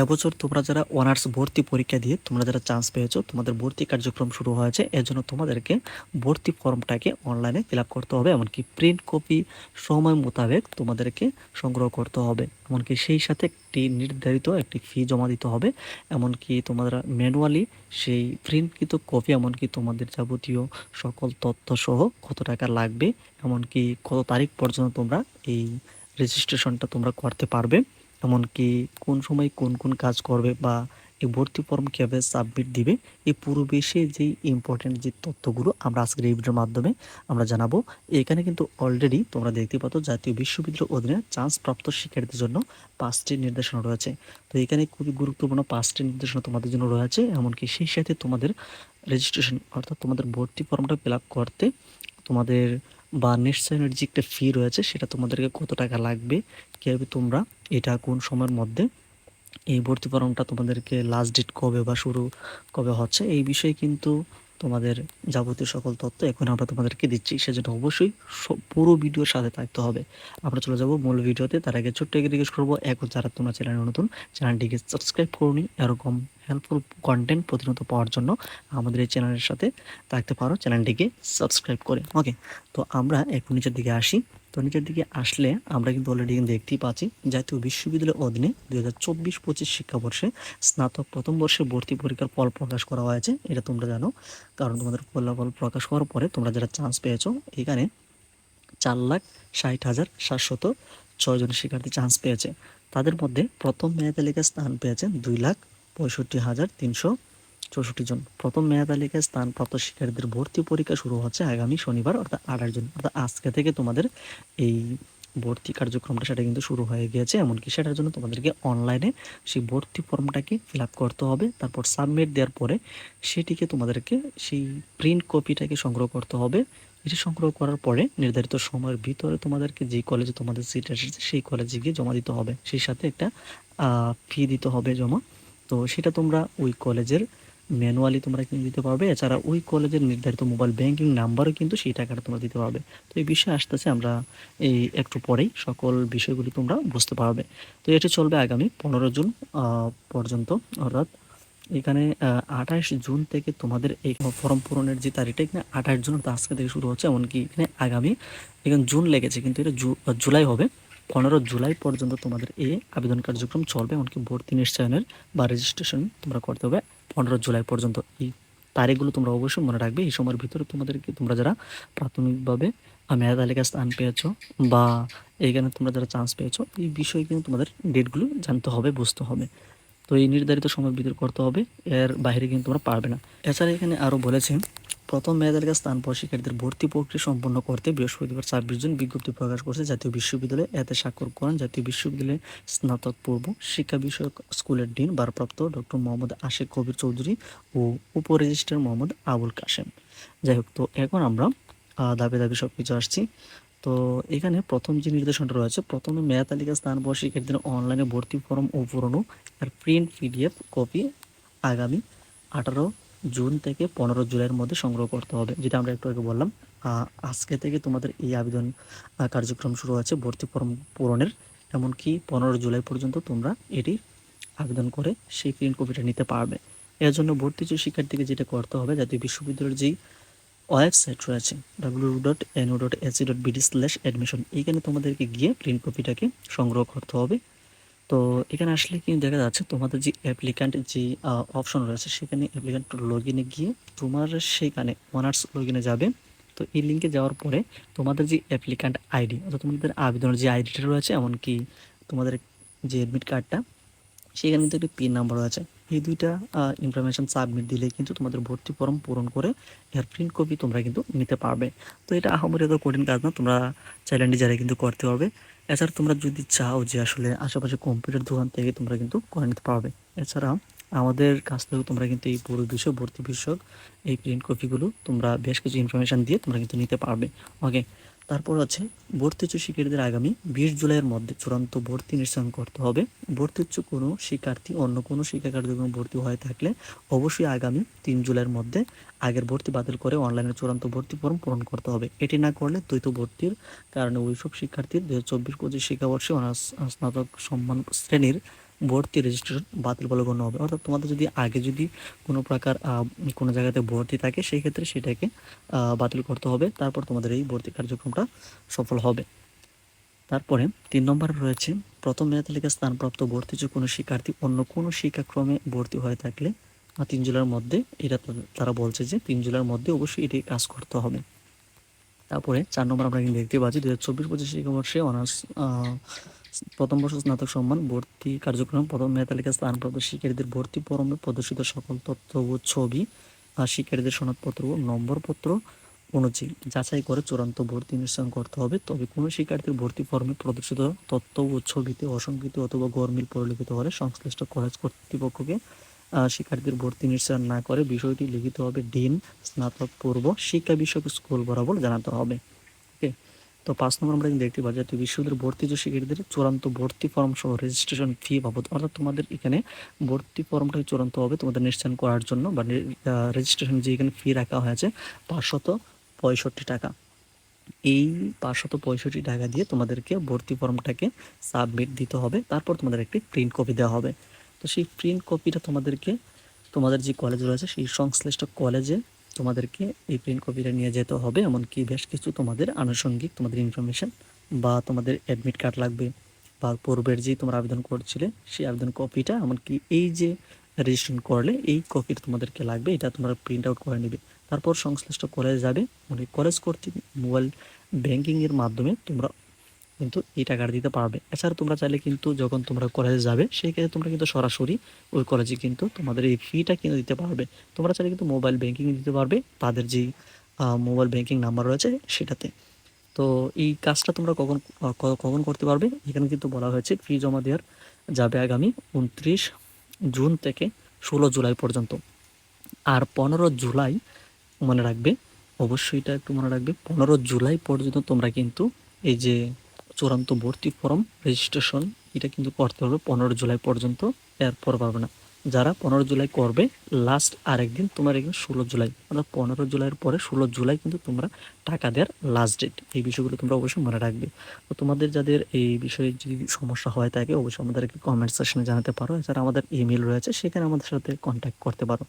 এবছর তোমরা যারা অনার্স ভর্তি পরীক্ষা দিয়ে তোমরা যারা চান্স পেয়েছ, তোমাদের ভর্তি কার্যক্রম শুরু হয়েছে। এর জন্য তোমাদেরকে ভর্তি ফর্মটাকে অনলাইনে ফিল করতে হবে, এমনকি প্রিন্ট কপি সময় মোতাবেক তোমাদেরকে সংগ্রহ করতে হবে। এমনকি সেই সাথে একটি নির্ধারিত একটি ফি জমা দিতে হবে। এমনকি তোমরা ম্যানুয়ালি সেই প্রিন্টকৃত কপি এমনকি তোমাদের যাবতীয় সকল তথ্য সহ কত টাকা লাগবে, এমনকি কত তারিখ পর্যন্ত তোমরা এই রেজিস্ট্রেশনটা তোমরা করতে পারবে। এমনকি কোন সময় কোন কোন কাজ করবে বা এই ভর্তি ফর্ম কীভাবে সাবমিট দিবে, এই পুরো বিষয়ে যেই ইম্পর্টেন্ট যে তথ্যগুলো আমরা আজকের এই ভিডিওর মাধ্যমে আমরা জানাব, এখানে কিন্তু অলরেডি তোমরা দেখতে পাচ্ছ জাতীয় বিশ্ববিদ্যালয়ের অধীনে চান্স প্রাপ্ত শিক্ষার্থীদের জন্য পাঁচটি নির্দেশনা রয়েছে। তো এখানে খুবই গুরুত্বপূর্ণ পাঁচটি নির্দেশনা তোমাদের জন্য রয়েছে, এমনকি সেই সাথে তোমাদের রেজিস্ট্রেশন অর্থাৎ তোমাদের ভর্তি ফর্মটা ফিল করতে তোমাদের বা নিশ্চয়নের যে একটা ফি রয়েছে, সেটা তোমাদেরকে কত টাকা লাগবে, কীভাবে তোমরা এটা কোন সময়ের মধ্যে এই ভর্তি ফর্মটা তোমাদেরকে লাস্ট ডেট কবে বা শুরু কবে হচ্ছে, এই বিষয়ে কিন্তু তোমাদের যাবতীয় সকল তথ্য এখন আমরা তোমাদেরকে দিচ্ছি। সেজন্য অবশ্যই পুরো ভিডিওর সাথে থাকতে হবে। আমরা চলে যাব মূল ভিডিওতে। তার আগে ছোট্ট এগিয়ে রিকোয়েস্ট করব, এখন যারা তোমরা চ্যানেল নতুন, চ্যানেলটিকে সাবস্ক্রাইব করুনি, এরকম হেল্পফুল কন্টেন্ট প্রতিনিয়ত পাওয়ার জন্য আমাদের এই চ্যানেলের সাথে থাকতে পারো। চ্যানেলটিকে সাবস্ক্রাইব করে। ওকে তো আমরা এখন নিচের দিকে আসি। তো নিচের দিকে আসলে আমরা কিন্তু অলরেডি দেখতেই পাচ্ছি, জাতীয় বিশ্ববিদ্যালয়ের অধীনে দুই হাজার চব্বিশ পঁচিশ শিক্ষাবর্ষে স্নাতক প্রথম বর্ষে ভর্তি পরীক্ষার ফল প্রকাশ করা হয়েছে, এটা তোমরা জানো। কারণ তোমাদের ফলাফল প্রকাশ হওয়ার পরে তোমরা যারা চান্স পেয়েছ, এখানে চার লাখ ষাট হাজার সাতশত ছয় জন শিক্ষার্থী চান্স পেয়েছে। তাদের মধ্যে প্রথম মেধা তালিকায় স্থান পেয়েছেন দুই লাখ পঁয়ষট্টি হাজার তিনশো চৌষট্টি জন। প্রথম মেধা তালিকায় স্থানপ্রাপ্ত শিক্ষার্থীদের ভর্তি পরীক্ষা শুরু হচ্ছে আগামী শনিবার, অর্থাৎ আঠাশ জন। অর্থাৎ আজকে থেকে তোমাদের এই ভর্তি কার্যক্রমটা সেটা কিন্তু শুরু হয়ে গিয়েছে। এমনকি সেটার জন্য তোমাদেরকে অনলাইনে সেই ভর্তি ফর্মটাকে ফিল করতে হবে, তারপর সাবমিট দেওয়ার পরে সেটিকে তোমাদেরকে সেই প্রিন্ট কপিটাকে সংগ্রহ করতে হবে। এটি সংগ্রহ করার পরে নির্ধারিত সময়ের ভিতরে তোমাদেরকে যে কলেজে তোমাদের সিট এসেছে সেই কলেজে গিয়ে জমা দিতে হবে। সেই সাথে একটা ফি দিতে হবে জমা। তো সেটা তোমরা ওই কলেজের ম্যানুয়ালি তোমরা কিন্তু দিতে পারবে। এছাড়া ওই কলেজের নির্ধারিত মোবাইল ব্যাংকিং নাম্বারও কিন্তু সেই টাকাটা তোমরা দিতে পারবে। তো এই বিষয়ে আসতেছে আমরা এই একটু পরেই সকল বিষয়গুলি তোমরা বুঝতে পারবে। তো এটি চলবে আগামী পনেরো জুন পর্যন্ত অর্থাৎ এখানে আঠাশ জুন থেকে তোমাদের এই ফর্ম পূরণের যে তারিখটা, এখানে আঠাশ জুন অর্থাৎ আজকে থেকে শুরু হচ্ছে, এমনকি এখানে আগামী, এখানে জুন লেগেছে, কিন্তু এটা জুলাই হবে। পনেরো জুলাই পর্যন্ত তোমাদের এই আবেদন কার্যক্রম চলবে, এমনকি ভর্তি নিশ্চয়নের বা রেজিস্ট্রেশন তোমরা করতে হবে। পনেরো জুলাই পর্যন্ত এই তারিখগুলো তোমরা অবশ্যই মনে রাখবে। এই সময়ের ভিতরে তোমাদেরকে, তোমরা যারা প্রাথমিকভাবে মেধা তালিকা স্থান পেয়েছ বা এইখানে তোমরা যারা চান্স পেয়েছ, এই বিষয়ে কিন্তু তোমাদের ডেটগুলো জানতে হবে, বুঝতে হবে। তো এই নির্ধারিত সময়ের ভিতরে করতে হবে, এর বাইরে কিন্তু তোমরা পারবে না। এছাড়া এখানে আরও বলেছে প্রথম মেধা তালিকা স্থান পাওয়া শিক্ষার্থীদের ভর্তি প্রক্রিয়া সম্পন্ন করতে বৃহস্পতিবার ছাব্বিশ জন বিজ্ঞপ্তি প্রকাশ করছে জাতীয় বিশ্ববিদ্যালয়ে। এতে স্বাক্ষর করেন জাতীয় বিশ্ববিদ্যালয়ের স্নাতক পূর্ব শিক্ষা বিষয়ক স্কুলের ডিন ভারপ্রাপ্ত ডক্টর মোহাম্মদ আশেক কবির চৌধুরী ও উপ রেজিস্ট্রার মোহাম্মদ আবুল কাশেম। যাই হোক, তো এখন আমরা দাবি ধাপে সব কিছু আসছি। তো এখানে প্রথম যে নির্দেশনটা রয়েছে, প্রথমে মেধা তালিকা স্থান পাওয়া শিক্ষার্থীদের অনলাইনে ভর্তি ফর্ম ও পুরনো আর প্রিন্ট পিডিএফ কপি আগামী আঠারো জুন থেকে পনেরো জুলাইয়ের মধ্যে সংগ্রহ করতে হবে, যেটা আমরা একটু আগে বললাম। আজকে থেকে তোমাদের এই আবেদন কার্যক্রম শুরু হয়েছে, ভর্তি ফর্ম পূরণের। এমনকি পনেরো জুলাই পর্যন্ত তোমরা এটি আবেদন করে সেই প্রিন্ট কপিটা নিতে পারবে। এর জন্য ভর্তি শিক্ষার্থীকে যেটা করতে হবে, জাতীয় বিশ্ববিদ্যালয়ের যেই ওয়েবসাইট রয়েছে W dot N O dot AC dot BD slash admission এইখানে তোমাদেরকে গিয়ে প্রিন্ট কপিটাকে সংগ্রহ করতে হবে। তো এখানে আসলে কি দেখা যাচ্ছে, তোমাদের যে অ্যাপ্লিক্যান্ট যে অপশন রয়েছে, সেখানে অ্যাপ্লিক্যান্ট লগ ইনে গিয়ে তোমার সেখানে অনার্স লগ ইনে যাবে। তো এই লিঙ্কে যাওয়ার পরে তোমাদের যে অ্যাপ্লিক্যান্ট আইডি অর্থাৎ তোমাদের আবেদনের যে আইডিটা রয়েছে, এমনকি তোমাদের যে অ্যাডমিট কার্ডটা সেখানে কিন্তু একটি পিন নাম্বার আছে এই দুইটা ইনফরমেশন সাবমিট দিলে কিন্তু তোমাদের ভর্তি ফর্ম পূরণ করে এর প্রিন্ট কপি তোমরা কিন্তু নিতে পারবে। তো এটা আহামরি এত কঠিন কাজ না, তোমরা চাইলে নিজেরাই কিন্তু করতে পারবে এছাড়া তোমরা যদি চাও যে আসলে আশেপাশে কম্পিউটার দোকান থেকে তোমরা কিন্তু করে নিতে পারবে। এছাড়া আমাদের কাছ থেকে তোমরা কিন্তু এই পুরো বিষয়, ভর্তি বিষয়ক এই প্রিন্ট কপিগুলো তোমরা বেশ কিছু ইনফরমেশন দিয়ে তোমরা কিন্তু নিতে পারবে। ওকে তারপর হচ্ছে ভর্তি ইচ্ছুক শিক্ষার্থীদের আগামী বিশ জুলাইয়ের মধ্যে চূড়ান্ত ভর্তি নিশ্চয়ন করতে হবে। ভর্তি ইচ্ছুক কোনো শিক্ষার্থী, অন্য কোনো শিক্ষা কার্যক্রমে ভর্তি হয়ে থাকলে অবশ্যই আগামী তিন জুলাইয়ের মধ্যে আগের ভর্তি বাতিল করে অনলাইনে চূড়ান্ত ভর্তি ফর্ম পূরণ করতে হবে। এটি না করলে দ্বৈত ভর্তির কারণে ওইসব শিক্ষার্থীর দু হাজার চব্বিশ পঁচিশ শিক্ষাবর্ষে অনার্স, স্নাতক সম্মান শ্রেণির ভর্তি রেজিস্ট্রেশন বাতিল বলে গণ্য হবে। অর্থাৎ তোমাদের যদি আগে যদি কোনো প্রকার কোনো জায়গাতে ভর্তি থাকে, সেই ক্ষেত্রে সেটাকে বাতিল করতে হবে। তারপর তোমাদের এই ভর্তি কার্যক্রমটা সফল হবে। তারপরে তিন নম্বর রয়েছে, প্রথম মেধা তালিকায় স্থানপ্রাপ্ত ভর্তি যে কোনো শিক্ষার্থী অন্য কোনো শিক্ষাক্রমে ভর্তি হয়ে থাকলে তিন জুলাইয়ের মধ্যে, এটা তারা বলছে যে তিন জুলাইয়ের মধ্যে অবশ্যই এটি কাজ করতে হবে। তারপরে চার নম্বর আমরা কিন্তু দেখতে পাচ্ছি দু হাজার চব্বিশ পঁচিশ শিক্ষাবর্ষে অনার্স প্রথম বর্ষ স্নাতক সম্মান ভর্তি কার্যক্রম প্রথম মেধা তালিকায় স্থানপ্রাপ্ত শিক্ষার্থীদের ভর্তি ফরমে প্রদর্শিত সকল তথ্য ও ছবি আর শিক্ষার্থীদের সনদপত্র ও নম্বরপত্র অনুযায়ী যাচাই করে চূড়ান্ত ভর্তি নিশ্চয় করতে হবে। তবে কোনো শিক্ষার্থীর ভর্তি ফর্মে প্রদর্শিত তথ্য ও ছবিতে অসংকৃত অথবা গরমিল পরিলিখিত হলে সংশ্লিষ্ট কলেজ কর্তৃপক্ষকে আহ, শিক্ষার্থীদের ভর্তি নিশ্চয় না করে বিষয়টি লিখিত হবে ডিন স্নাতক পূর্ব শিক্ষা বিষয়ক স্কুল বরাবর জানাতে হবে। তো পাঁচ নম্বর আমরা দেখতে পাচ্ছি, জাতীয় বিশ্ববিদ্যালয়ের ভর্তি যে শিক্ষার্থীদের চূড়ান্ত ভর্তি ফর্ম সহ রেজিস্ট্রেশন ফি বাবদ, অর্থাৎ তোমাদের এখানে ভর্তি ফর্মটা চূড়ান্ত হবে তোমাদের নিশ্চয়ন করার জন্য বা রেজিস্ট্রেশন যে এখানে ফি রাখা হয়েছে পাঁচশত পঁয়ষট্টি টাকা। এই পাঁচশত পঁয়ষট্টি টাকা দিয়ে তোমাদেরকে ভর্তি ফর্মটাকে সাবমিট দিতে হবে, তারপর তোমাদের একটি প্রিন্ট কপি দেওয়া হবে। তো সেই প্রিন্ট কপিটা তোমাদেরকে, তোমাদের যে কলেজ রয়েছে সেই সংশ্লিষ্ট কলেজে তোমাদেরকে এই প্রিন্ট কপিটা নিয়ে যেতে হবে, এমনকি বেশ কিছু তোমাদের আনুষঙ্গিক তোমাদের ইনফরমেশন বা তোমাদের অ্যাডমিট কার্ড লাগবে বা পূর্বের যে তোমরা আবেদন করছিলে সেই আবেদন কপিটা এমনকি এই যে রেজিস্ট্রেশন করলে এই কপিটা তোমাদেরকে লাগবে, এটা তোমরা প্রিন্ট আউট করে নেবে। তারপর সংশ্লিষ্ট কলেজ যাবে মানে কলেজ কর্তৃক মোবাইল ব্যাংকিংয়ের মাধ্যমে তোমরা কিন্তু এই টাকাটা দিতে পারবে। এছাড়া তোমরা চাইলে কিন্তু যখন তোমরা কলেজে যাবে, সেই ক্ষেত্রে তোমরা কিন্তু সরাসরি ওই কলেজে কিন্তু তোমাদের এই ফিটা কিন্তু দিতে পারবে। তোমরা চাইলে কিন্তু মোবাইল ব্যাংকিং দিতে পারবে, তাদের যেই মোবাইল ব্যাংকিং নাম্বার রয়েছে সেটাতে। তো এই কাজটা তোমরা কখন কখন করতে পারবে? এখানে কিন্তু বলা হয়েছে ফি জমা দেওয়ার যাবে আগামী উনত্রিশ জুন থেকে ষোলো জুলাই পর্যন্ত। আর পনেরো জুলাই মনে রাখবে, অবশ্যই এটা একটু মনে রাখবে, পনেরো জুলাই পর্যন্ত তোমরা কিন্তু এই যে চূড়ান্ত ভর্তি ফর্ম রেজিস্ট্রেশন এটা কিন্তু করতে হবে পনেরো জুলাই পর্যন্ত, এরপর পারবে না। যারা পনেরো জুলাই করবে লাস্ট আরেকদিন তোমার এখানে ষোলো জুলাই অর্থাৎ পনেরো জুলাইয়ের পরে ষোলো জুলাই কিন্তু তোমরা টাকা দেওয়ার লাস্ট ডেট এই বিষয়গুলো তোমরা অবশ্যই মনে রাখবে। তো তোমাদের যাদের এই বিষয়ে যদি সমস্যা হয় থাকে, অবশ্যই আমাদেরকে কমেন্ট সেকশনে জানাতে পারো। এছাড়া আমাদের ইমেল রয়েছে, সেখানে আমাদের সাথে কন্ট্যাক্ট করতে পারো।